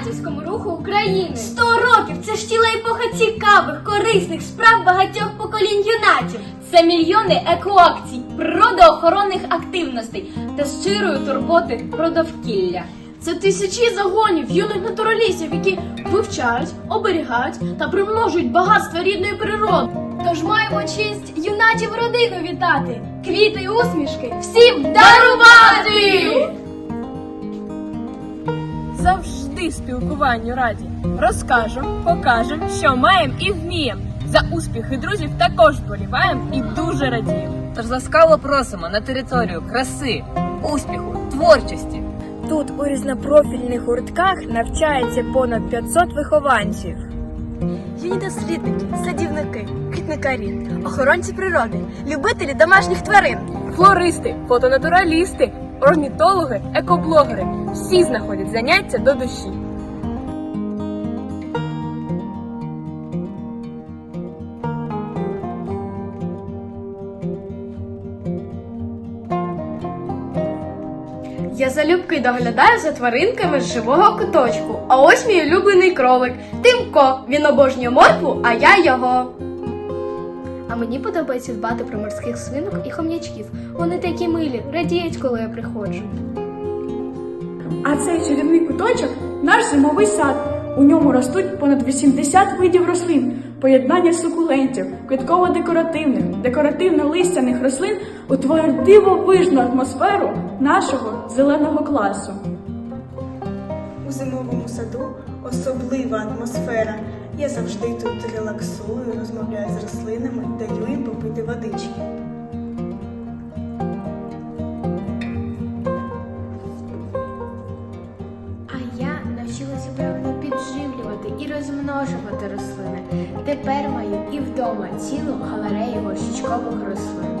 років руху України. 100 років це ж ціла епоха цікавих, корисних справ багатьох поколінь юнатів. Це мільйони екоакцій, природоохоронних активностей та щирої турботи про довкілля. Це тисячі загонів юних натуралістів, які вивчають, оберігають та примножують багатства рідної природи. Тож маємо честь юнатів родину вітати, квіти усмішки всім дарувати! Завжди спілкуванню раді. Розкажем, покажем, що маємо і вміємо. За успіхи друзів також боліваємо і дуже радіємо. Тож ласкаво просимо на територію краси, успіху, творчості. Тут у різнопрофільних гуртках навчається понад 500 вихованців. Юні дослідники, садівники, квітникарі, охоронці природи, любителі домашніх тварин. Флористи, фотонатуралісти, орнітологи, екоблогери всі знаходять заняття до душі. Я залюбки доглядаю за тваринками з живого куточку. А ось мій улюблений кролик Тимко. Він обожнює моркву, а я його. А мені подобається дбати про морських свинок і хом'ячків. Вони такі милі, радіють, коли я приходжу. А цей чарівний куточок наш зимовий сад. У ньому ростуть понад 80 видів рослин, поєднання сукулентів, квітково-декоративних, декоративно-листяних рослин утворюють дивовижну атмосферу нашого зеленого класу. У зимовому саду особлива атмосфера. Я завжди тут релаксую, розмовляю з рослинами, даю їм попити водички. І вдома цілу галерею горщичкових рослин.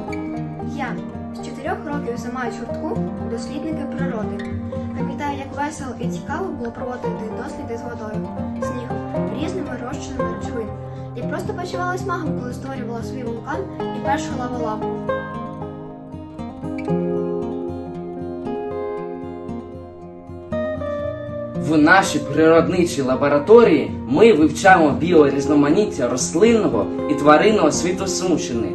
Я з чотирьох років сама чортку дослідники природи. Пам'ятаю, як весело і цікаво було проводити досліди з водою, снігом, різними розчинами речовин. Я просто почувалась магом, коли створювала свій вулкан і першу лаву-лаву. В нашій природничій лабораторії ми вивчаємо біорізноманіття рослинного і тваринного світу Сумщини.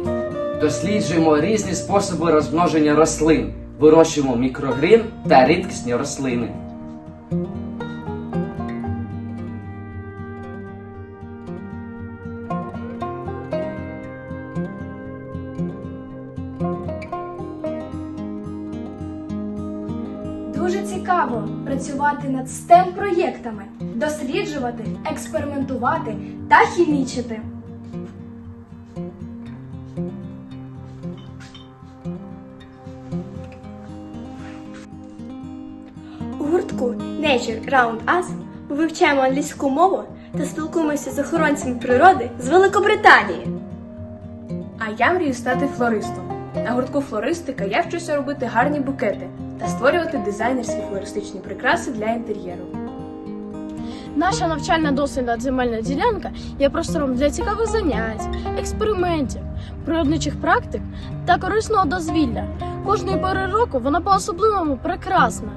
Досліджуємо різні способи розмноження рослин, вирощуємо мікрогрін та рідкісні рослини. Цікаво працювати над stem проєктами, досліджувати, експериментувати та хімічити. У гуртку Nature Round Us ми вивчаємо англійську мову та спілкуємося з охоронцями природи з Великобританії. А я мрію стати флористом. На гуртку флористика я вчуся робити гарні букети та створювати дизайнерські флористичні прикраси для інтер'єру. Наша навчальна дослідна земельна ділянка є простором для цікавих занять, експериментів, природничих практик та корисного дозвілля. Кожної пори року вона по-особливому прекрасна.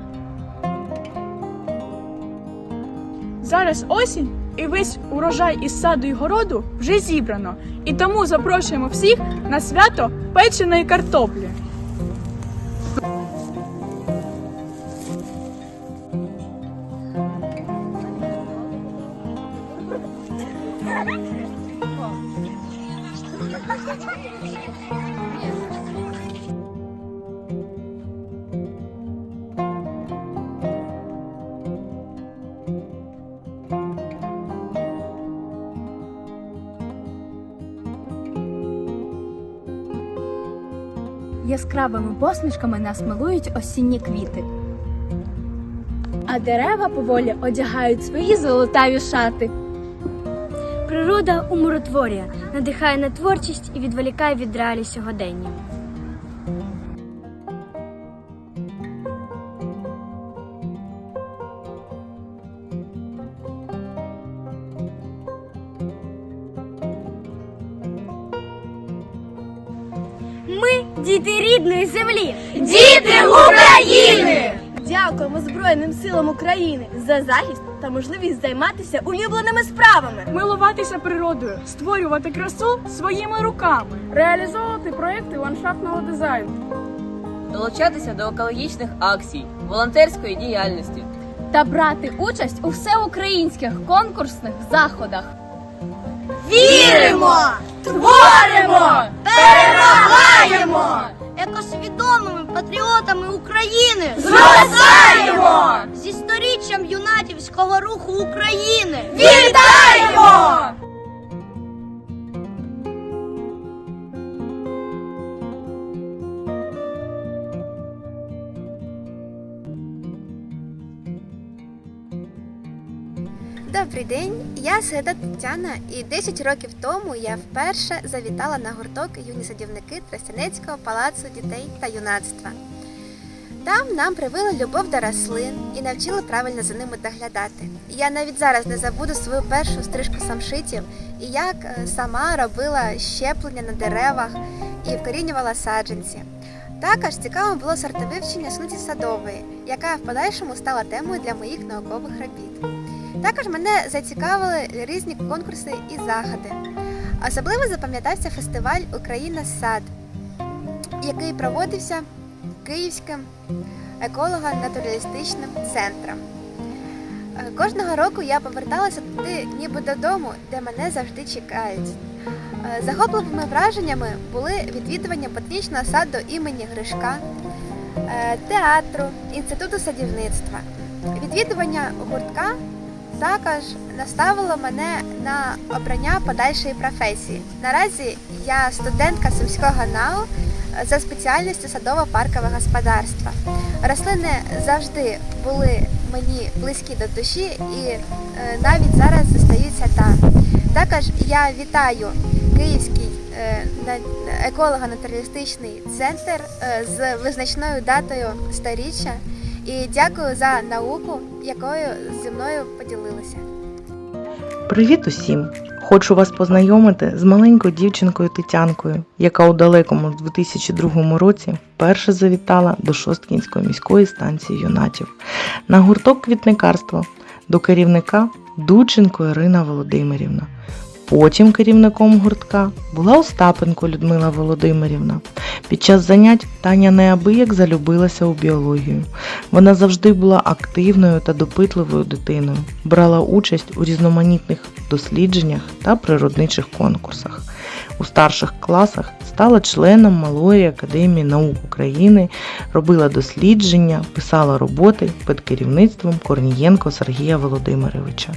Зараз осінь, і весь урожай із саду і городу вже зібрано. І тому запрошуємо всіх на свято печеної картоплі. Яскравими посмішками нас милують осінні квіти. А дерева поволі одягають свої золотаві шати. Природа умиротворює, надихає на творчість і відволікає від реалій сьогодення. Ми діти рідної землі. Діти України! Дякуємо Збройним силам України за захист та можливість займатися улюбленими справами. Милуватися природою, створювати красу своїми руками, реалізовувати проекти ландшафтного дизайну. Долучатися до екологічних акцій, волонтерської діяльності. Та брати участь у всеукраїнських конкурсних заходах. Віримо! Творимо! Перемагаємо! Екосвідомими патріотами України Зростаємо! зі сторіччям юнатівського руху України. Вітаємо! Добрий день, я Середа Тетяна, і 10 років тому я вперше завітала на гурток юні садівники Тростянецького палацу дітей та юнацтва. Там нам привили любов до рослин і навчили правильно за ними доглядати. Я навіть зараз не забуду свою першу стрижку самшитів і як е, сама робила щеплення на деревах і вкорінювала саджанці. Також цікавим було сортовивчення суниці садової, яка в подальшому стала темою для моїх наукових робіт. Також мене зацікавили різні конкурси і заходи. Особливо запам'ятався фестиваль Україна сад, який проводився Київським еколого-натуралістичним центром. Кожного року я поверталася туди ніби додому, де мене завжди чекають. Захопливими враженнями були відвідування ботанічного саду імені Гришка, е, театру, інституту садівництва. Відвідування гуртка також наставило мене на обрання подальшої професії. Наразі я студентка Сумського НАУ за спеціальністю садово-паркове господарство. Рослини завжди були мені близькі до душі і е, навіть зараз зостаються там. Також я вітаю Київський е, еколого-натуралістичний центр е, з визначною датою сторіччя і дякую за науку, якою зі мною поділилися. Привіт усім! Хочу вас познайомити з маленькою дівчинкою Тетянкою, яка у далекому 2002 році вперше завітала до Шосткінської міської станції юнатів на гурток квітникарства до керівника Дученко Ірина Володимирівна. Потім керівником гуртка була Остапенко Людмила Володимирівна. Під час занять Таня неабияк залюбилася у біологію. Вона завжди була активною та допитливою дитиною, брала участь у різноманітних дослідженнях та природничих конкурсах. У старших класах стала членом Малої академії наук України, робила дослідження, писала роботи під керівництвом Корнієнко Сергія Володимировича.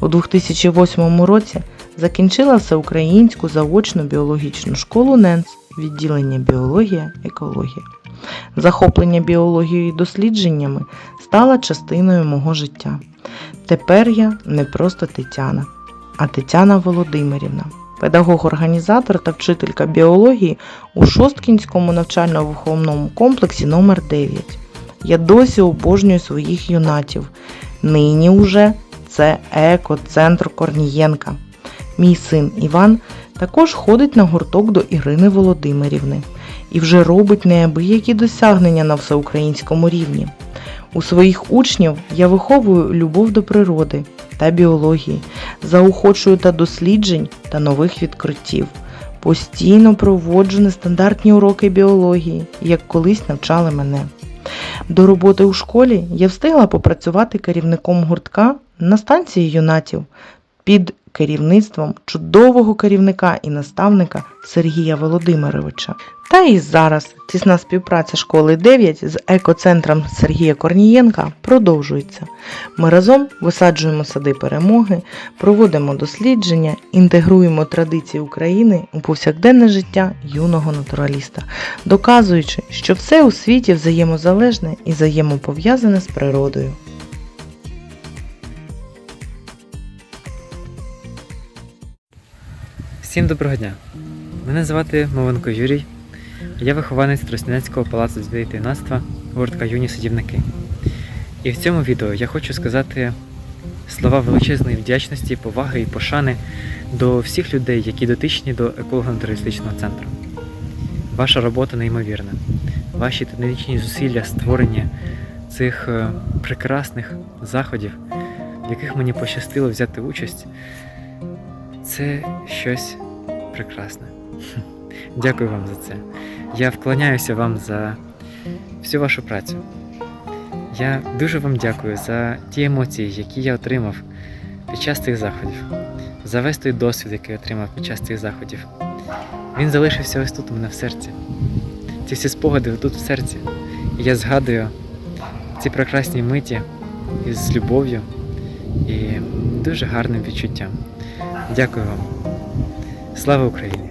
У 2008 році закінчила всеукраїнську заочну біологічну школу НЕНС відділення біологія, екологія. Захоплення біологією і дослідженнями стало частиною мого життя. Тепер я не просто Тетяна, а Тетяна Володимирівна, педагог-організатор та вчителька біології у Шосткінському навчально-виховному комплексі номер 9 Я досі обожнюю своїх юнатів. Нині уже це еко-центр Корнієнка. Мій син Іван також ходить на гурток до Ірини Володимирівни і вже робить неабиякі досягнення на всеукраїнському рівні. У своїх учнів я виховую любов до природи та біології, заохочую та досліджень та нових відкриттів. Постійно проводжу нестандартні уроки біології, як колись навчали мене. До роботи у школі я встигла попрацювати керівником гуртка на станції юнатів під керівництвом чудового керівника і наставника Сергія Володимировича. Та і зараз тісна співпраця школи 9 з екоцентром Сергія Корнієнка продовжується. Ми разом висаджуємо сади перемоги, проводимо дослідження, інтегруємо традиції України у повсякденне життя юного натураліста, доказуючи, що все у світі взаємозалежне і взаємопов'язане з природою. Всім доброго дня! Мене звати Мовенко Юрій. Я вихованець Тростянецького палацу дітей та юнацтва гуртка Юні садівники. І в цьому відео я хочу сказати слова величезної вдячності, поваги і пошани до всіх людей, які дотичні до еколого-натуралістичного центру. Ваша робота неймовірна. Ваші титанічні зусилля створення цих е, прекрасних заходів, в яких мені пощастило взяти участь, це щось прекрасне. Дякую вам за це. Я вклоняюся вам за всю вашу працю. Я дуже вам дякую за ті емоції, які я отримав під час цих заходів, за весь той досвід, який я отримав під час цих заходів. Він залишився ось тут у мене в серці. Ці всі спогади тут в серці. І я згадую ці прекрасні миті із любов'ю і дуже гарним відчуттям. Дякую вам. Слава Україні!